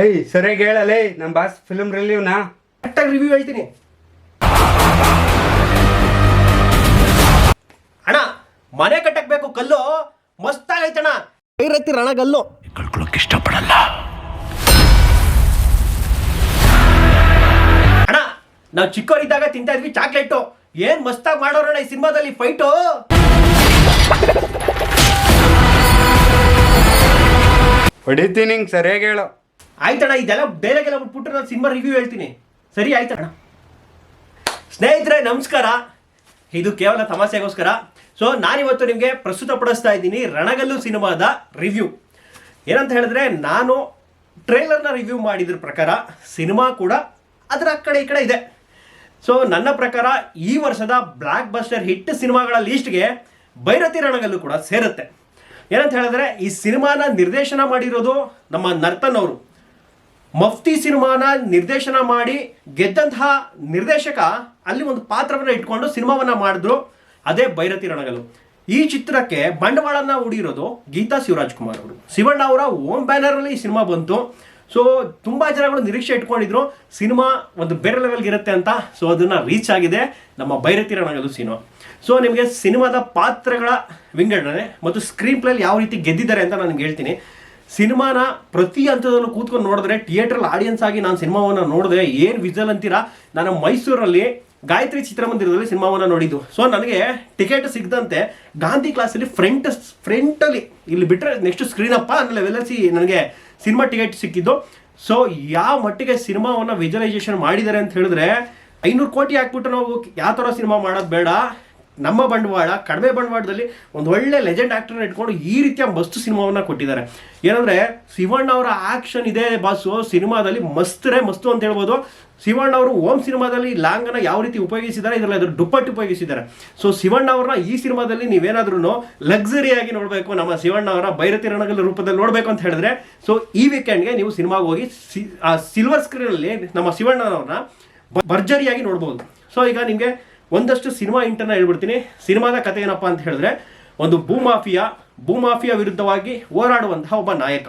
ಏಯ್ ಸರಿಯಾಗಿ ಹೇಳಲೇ ನಮ್ಮ ಬಾಸ್ ಫಿಲ್ಮ್ ರಿಲೀವ್ನಾ ಕರೆಕ್ಟಾಗಿ ರಿವ್ಯೂ ಹೇಳ್ತೀನಿ. ಅಣ್ಣ ಮನೆ ಕಟ್ಟಕ್ ಬೇಕು ಕಲ್ಲು ಮಸ್ತಾಗೈತಣ್ಣ. ಐರತ್ತಿ ರಣಗಲ್ಲು. ಕಳ್ಕೊಳಕ್ ಇಷ್ಟಪಡಲ್ಲ. ಅಣ್ಣ ನಾವು ಚಿಕ್ಕವರಿದ್ದಾಗ ತಿಂತಾ ಇದ್ವಿ ಚಾಕ್ಲೇಟು ಏನ್ ಮಸ್ತಾಗಿ ಮಾಡೋರಣ್ಣ ಈ ಸಿನಿಮಾದಲ್ಲಿ ಫೈಟು ಹೊಡಿತೀನಿ ಹಿಂಗೆ ಸರಿಯಾಗಿ ಹೇಳು. ಆಯ್ತಣ್ಣ, ಇದೆಲ್ಲ ಬೇರೆಗೆಲ್ಲ ಬಿಟ್ಬಿಟ್ರೆ ನಾನು ಸಿನಿಮಾ ರಿವ್ಯೂ ಹೇಳ್ತೀನಿ. ಸರಿ, ಆಯ್ತಣ್ಣ. ಸ್ನೇಹಿತರೆ, ನಮಸ್ಕಾರ. ಇದು ಕೇವಲ ತಮಾಷೆಗೋಸ್ಕರ. ಸೊ ನಾನಿವತ್ತು ನಿಮಗೆ ಪ್ರಸ್ತುತಪಡಿಸ್ತಾ ಇದ್ದೀನಿ ರಣಗಲ್ಲು ಸಿನಿಮಾದ ರಿವ್ಯೂ ಏನಂತ ಹೇಳಿದ್ರೆ, ನಾನು ಟ್ರೇಲರ್ನ ರಿವ್ಯೂ ಮಾಡಿದ್ರ ಪ್ರಕಾರ ಸಿನಿಮಾ ಕೂಡ ಅದರ ಕಡೆ ಈ ಕಡೆ ಇದೆ. ಸೊ ನನ್ನ ಪ್ರಕಾರ ಈ ವರ್ಷದ ಬ್ಲಾಕ್ ಬಸ್ಟರ್ ಹಿಟ್ ಸಿನಿಮಾಗಳ ಲೀಸ್ಟ್ಗೆ ಭೈರತಿ ರಣಗಲ್ಲು ಕೂಡ ಸೇರುತ್ತೆ. ಏನಂತ ಹೇಳಿದ್ರೆ, ಈ ಸಿನಿಮಾನ ನಿರ್ದೇಶನ ಮಾಡಿರೋದು ನಮ್ಮ ನರ್ತನ್ ಅವರು. ಮಫ್ತಿ ಸಿನಿಮಾನ ನಿರ್ದೇಶನ ಮಾಡಿ ಗೆದ್ದಂತಹ ನಿರ್ದೇಶಕ ಅಲ್ಲಿ ಒಂದು ಪಾತ್ರವನ್ನ ಇಟ್ಕೊಂಡು ಸಿನಿಮಾವನ್ನ ಮಾಡಿದ್ರು ಅದೇ ಭೈರತಿ ರಣಗಲು. ಈ ಚಿತ್ರಕ್ಕೆ ಬಂಡವಾಳನ ಹುಡಿರೋದು ಗೀತಾ ಶಿವರಾಜ್ ಕುಮಾರ್ ಅವರು. ಶಿವಣ್ಣ ಅವರ ಓಮ್ ಬ್ಯಾನರ್ ಅಲ್ಲಿ ಈ ಸಿನಿಮಾ ಬಂತು. ಸೊ ತುಂಬಾ ಜನಗಳು ನಿರೀಕ್ಷೆ ಇಟ್ಕೊಂಡಿದ್ರು ಸಿನಿಮಾ ಒಂದು ಬೇರೆ ಲೆವೆಲ್ಗೆ ಇರುತ್ತೆ ಅಂತ. ಸೊ ಅದನ್ನ ರೀಚ್ ಆಗಿದೆ ನಮ್ಮ ಭೈರತಿ ರಣಗಲು ಸಿನಿಮಾ. ಸೊ ನಿಮಗೆ ಸಿನಿಮಾದ ಪಾತ್ರಗಳ ವಿಂಗಡಣೆ ಮತ್ತು ಸ್ಕ್ರೀನ್ ಪ್ಲೇಲಿ ಯಾವ ರೀತಿ ಗೆದ್ದಿದ್ದಾರೆ ಅಂತ ನಾನು ಹೇಳ್ತೀನಿ. ಸಿನಿಮಾನ ಪ್ರತಿ ಹಂತದಲ್ಲೂ ಕೂತ್ಕೊಂಡು ನೋಡಿದ್ರೆ ಥಿಯೇಟ್ರಲ್ಲಿ ಆಡಿಯನ್ಸ್ ಆಗಿ ನಾನು ಸಿನಿಮಾವನ್ನು ನೋಡಿದೆ, ಏನು ವಿಜಲ್ ಅಂತೀರಾ? ನಾನು ಮೈಸೂರಲ್ಲಿ ಗಾಯತ್ರಿ ಚಿತ್ರಮಂದಿರದಲ್ಲಿ ಸಿನಿಮಾವನ್ನು ನೋಡಿದ್ದು. ಸೊ ನನಗೆ ಟಿಕೆಟ್ ಸಿಗದಂತೆ ಗಾಂಧಿ ಕ್ಲಾಸಲ್ಲಿ ಫ್ರಂಟ್ ಫ್ರಂಟಲ್ಲಿ ಇಲ್ಲಿ ಬಿಟ್ಟರೆ ನೆಕ್ಸ್ಟ್ ಸ್ಕ್ರೀನ್ ಅಪ್ಪ ಅನ್ನೋ ಲೆವೆಲಲ್ಲಿ ನನಗೆ ಸಿನಿಮಾ ಟಿಕೆಟ್ ಸಿಕ್ಕಿದ್ದು. ಸೊ ಯಾವ ಮಟ್ಟಿಗೆ ಸಿನಿಮಾವನ್ನು ವಿಜುವಲೈಸೇಷನ್ ಮಾಡಿದ್ದಾರೆ ಅಂತ ಹೇಳಿದ್ರೆ, ಐನೂರು ಕೋಟಿ ಹಾಕ್ಬಿಟ್ಟು ನಾವು ಯಾವ ಥರ ಸಿನಿಮಾ ಮಾಡೋದು ಬೇಡ. ನಮ್ಮ ಬಂಡವಾಳ, ಕಡಿಮೆ ಬಂಡವಾಳದಲ್ಲಿ ಒಂದು ಒಳ್ಳೆ ಲೆಜೆಂಡ್ ಆ್ಯಕ್ಟರ್ನ ಇಟ್ಕೊಂಡು ಈ ರೀತಿಯ ಮಸ್ತ್ ಸಿನಿಮಾವನ್ನ ಕೊಟ್ಟಿದ್ದಾರೆ. ಏನಂದ್ರೆ, ಶಿವಣ್ಣ ಅವರ ಆಕ್ಷನ್ ಇದೆ ಬಾಸು, ಸಿನಿಮಾದಲ್ಲಿ ಮಸ್ತ್ರೇ ಮಸ್ತು ಅಂತ ಹೇಳ್ಬೋದು. ಶಿವಣ್ಣ ಅವರು ಓಂ ಸಿನಿಮಾದಲ್ಲಿ ಲಾಂಗನ್ನು ಯಾವ ರೀತಿ ಉಪಯೋಗಿಸಿದ್ದಾರೆ, ಇದರಲ್ಲಿ ಅದ್ರ ದುಪ್ಪಟ್ಟು ಉಪಯೋಗಿಸಿದ್ದಾರೆ. ಸೊ ಶಿವಣ್ಣ ಅವ್ರನ್ನ ಈ ಸಿನಿಮಾದಲ್ಲಿ ನೀವೇನಾದ್ರೂ ಲಕ್ಸುರಿಯಾಗಿ ನೋಡಬೇಕು, ನಮ್ಮ ಶಿವಣ್ಣ ಅವರ ಭೈರತಿ ರಣಗಲ್ ರೂಪದಲ್ಲಿ ನೋಡಬೇಕು ಅಂತ ಹೇಳಿದ್ರೆ ಸೊ ಈ ವೀಕೆಂಡ್ಗೆ ನೀವು ಸಿನಿಮಾಗೆ ಹೋಗಿ ಸಿಲ್ವರ್ ಸ್ಕ್ರೀನಲ್ಲಿ ನಮ್ಮ ಶಿವಣ್ಣನವ್ರನ್ನ ಭರ್ಜರಿಯಾಗಿ ನೋಡ್ಬೋದು. ಸೊ ಈಗ ನಿಮಗೆ ಒಂದಷ್ಟು ಸಿನಿಮಾ ಇಂಟರ್ನ ಹೇಳ್ಬಿಡ್ತೀನಿ. ಸಿನಿಮಾದ ಕಥೆ ಏನಪ್ಪ ಅಂತ ಹೇಳಿದ್ರೆ, ಒಂದು ಭೂಮಾಫಿಯಾ ಭೂಮಾಫಿಯಾ ವಿರುದ್ಧವಾಗಿ ಹೋರಾಡುವಂತಹ ಒಬ್ಬ ನಾಯಕ.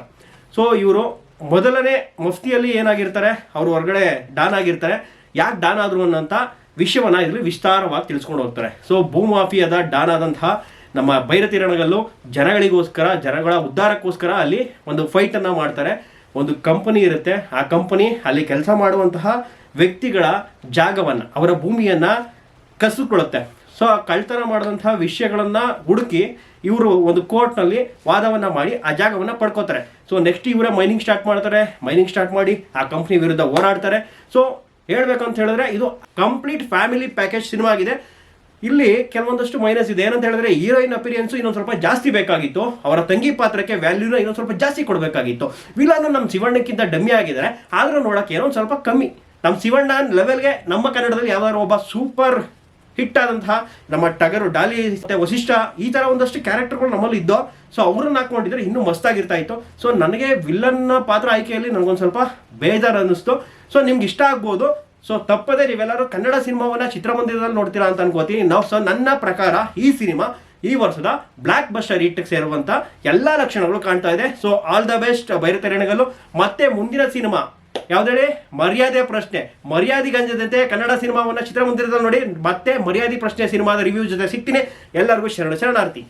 ಸೊ ಇವರು ಮೊದಲನೇ ಮುಫ್ತಿಯಲ್ಲಿ ಏನಾಗಿರ್ತಾರೆ, ಅವರು ಹೊರಗಡೆ ಡಾನ್ ಆಗಿರ್ತಾರೆ. ಯಾಕೆ ಡಾನ್ ಆದ್ರು ಅನ್ನೋಂಥ ವಿಷಯವನ್ನ ಇದರಲ್ಲಿ ವಿಸ್ತಾರವಾಗಿ ತಿಳಿಸ್ಕೊಂಡು ಹೋಗ್ತಾರೆ. ಸೊ ಭೂಮಾಫಿಯಾದ ಡಾನ್ ಆದಂತಹ ನಮ್ಮ ಬೈರತಿರಣಗಲ್ಲು ಜನಗಳಿಗೋಸ್ಕರ, ಜನಗಳ ಉದ್ಧಾರಕ್ಕೋಸ್ಕರ ಅಲ್ಲಿ ಒಂದು ಫೈಟನ್ನು ಮಾಡ್ತಾರೆ. ಒಂದು ಕಂಪನಿ ಇರುತ್ತೆ. ಆ ಕಂಪನಿ ಅಲ್ಲಿ ಕೆಲಸ ಮಾಡುವಂತಹ ವ್ಯಕ್ತಿಗಳ ಜಾಗವನ್ನು, ಅವರ ಭೂಮಿಯನ್ನ ಕಸಿದುಕೊಳ್ಳುತ್ತೆ. ಸೊ ಆ ಕಳ್ತನ ಮಾಡಿದಂತಹ ವಿಷಯಗಳನ್ನ ಹುಡುಕಿ ಇವರು ಒಂದು ಕೋರ್ಟ್ನಲ್ಲಿ ವಾದವನ್ನ ಮಾಡಿ ಆ ಜಾಗವನ್ನು ಪಡ್ಕೋತಾರೆ. ಸೊ ನೆಕ್ಸ್ಟ್ ಇವರೇ ಮೈನಿಂಗ್ ಸ್ಟಾರ್ಟ್ ಮಾಡ್ತಾರೆ. ಮೈನಿಂಗ್ ಸ್ಟಾರ್ಟ್ ಮಾಡಿ ಆ ಕಂಪ್ನಿ ವಿರುದ್ಧ ಹೋರಾಡ್ತಾರೆ. ಸೊ ಹೇಳ್ಬೇಕಂತ ಹೇಳಿದ್ರೆ ಇದು ಕಂಪ್ಲೀಟ್ ಫ್ಯಾಮಿಲಿ ಪ್ಯಾಕೇಜ್ ಸಿನಿಮಾ ಆಗಿದೆ. ಇಲ್ಲಿ ಕೆಲವೊಂದಷ್ಟು ಮೈನಸ್ ಇದೆ. ಏನಂತ ಹೇಳಿದ್ರೆ ಹೀರೋಯಿನ್ ಅಪಿರಿಯನ್ಸ್ ಇನ್ನೊಂದು ಸ್ವಲ್ಪ ಜಾಸ್ತಿ ಬೇಕಾಗಿತ್ತು. ಅವರ ತಂಗಿ ಪಾತ್ರಕ್ಕೆ ವ್ಯಾಲ್ಯೂನ ಇನ್ನೊಂದು ಸ್ವಲ್ಪ ಜಾಸ್ತಿ ಕೊಡಬೇಕಾಗಿತ್ತು. ವಿಲನ್ ನಮ್ಮ ಶಿವಣ್ಣಕ್ಕಿಂತ ಡಮ್ಮಿ ಆಗಿದ್ದಾರೆ. ಆದರೂ ನೋಡಕ್ಕೆ ಏನೋ ಒಂದು ಸ್ವಲ್ಪ ಕಮ್ಮಿ. ನಮ್ಮ ಶಿವಣ್ಣ ಲೆವೆಲ್ಗೆ ನಮ್ಮ ಕನ್ನಡದಲ್ಲಿ ಯಾವ್ದಾದ್ರು ಒಬ್ಬ ಸೂಪರ್ ಹಿಟ್ ಆದಂತಹ ನಮ್ಮ ಟಗರು ಡಾಲಿ ಮತ್ತೆ ವಸಿಷ್ಠ ಈ ತರ ಒಂದಷ್ಟು ಕ್ಯಾರೆಕ್ಟರ್ಗಳು ನಮ್ಮಲ್ಲಿ ಇದ್ದೋ ಸೊ ಅವ್ರನ್ನ ಹಾಕೊಂಡಿದ್ರೆ ಇನ್ನೂ ಮಸ್ತಾಗಿರ್ತಾ ಇತ್ತು. ಸೊ ನನಗೆ ವಿಲ್ಲನ್ನ ಪಾತ್ರ ಆಯ್ಕೆಯಲ್ಲಿ ನನಗೊಂದು ಸ್ವಲ್ಪ ಬೇಜಾರು ಅನ್ನಿಸ್ತು. ಸೊ ನಿಮ್ಗೆ ಇಷ್ಟ ಆಗ್ಬೋದು. ಸೊ ತಪ್ಪದೆ ನೀವೆಲ್ಲರೂ ಕನ್ನಡ ಸಿನಿಮಾವನ್ನ ಚಿತ್ರಮಂದಿರದಲ್ಲಿ ನೋಡ್ತೀರಾ ಅಂತ ಅನ್ಕೋತೀನಿ. ನಾವು ಸೊ ನನ್ನ ಪ್ರಕಾರ ಈ ಸಿನಿಮಾ ಈ ವರ್ಷದ ಬ್ಲಾಕ್ ಬಸ್ಟರ್ ಹಿಟ್ ಸೇರುವಂತ ಎಲ್ಲಾ ಲಕ್ಷಣಗಳು ಕಾಣ್ತಾ ಇದೆ. ಸೊ ಆಲ್ ದ ಬೆಸ್ಟ್ ಭೈರತೆರಣಗಲ್ಲು ಮತ್ತೆ ಮುಂದಿನ ಸಿನಿಮಾ ಯಾವ್ದೇಳಿ ಮರ್ಯಾದೆ ಪ್ರಶ್ನೆ. ಮರ್ಯಾದೆ ಗಂಜದಂತೆ ಕನ್ನಡ ಸಿನಿಮಾವನ್ನ ಚಿತ್ರಮಂದಿರದಲ್ಲಿ ನೋಡಿ ಮತ್ತೆ ಮರ್ಯಾದೆ ಪ್ರಶ್ನೆ ಸಿನಿಮಾದ ರಿವ್ಯೂ ಜೊತೆ ಸಿಗ್ತೀನಿ. ಎಲ್ಲರಿಗೂ ಶರಣ, ಶರಣಾರ್ಥಿ.